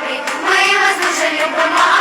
добрі, ми вас дуже любимо.